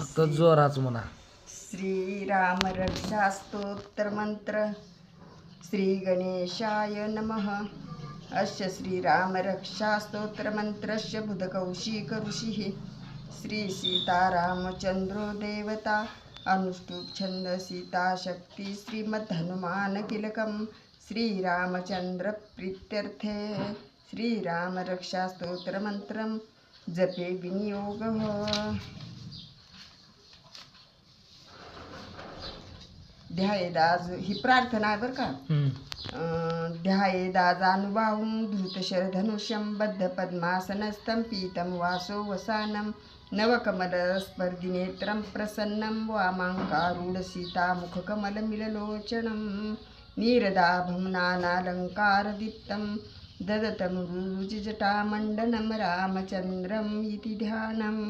फक्त जोराच म्हणा. श्रीराम रक्षा स्तोत्र मंत्र. श्री गणेशाय नमः. अस्य श्रीराम रक्षा स्तोत्र मंत्रस्य बुधकौशिक ऋषिः. श्री सीतारामचंद्रो देवता अनुष्टुप छंद सीता शक्ती श्रीमद हनुमान किलकम श्रीरामचंद्र प्रीत्यर्थे श्रीराम रक्षा स्तोत्र मंत्रम. जपे विनियोग। ध्यायेदाज ही प्रार्थना आहे बरं का हम्म. अं, ध्यायेदाजानुबाहुं धृतशरधनुष्यं बद्धपद्मासनस्थं पीतं वासो वसानं नवकमलस्पर्धिनेत्रं प्रसन्नं वामाङ्कारूढसीतामुखकमलमिललोचनं नीरदाभं नानालङ्कारदीप्तं ददतं रुरुजटामण्डनं रामचन्द्रम् इति ध्यानम्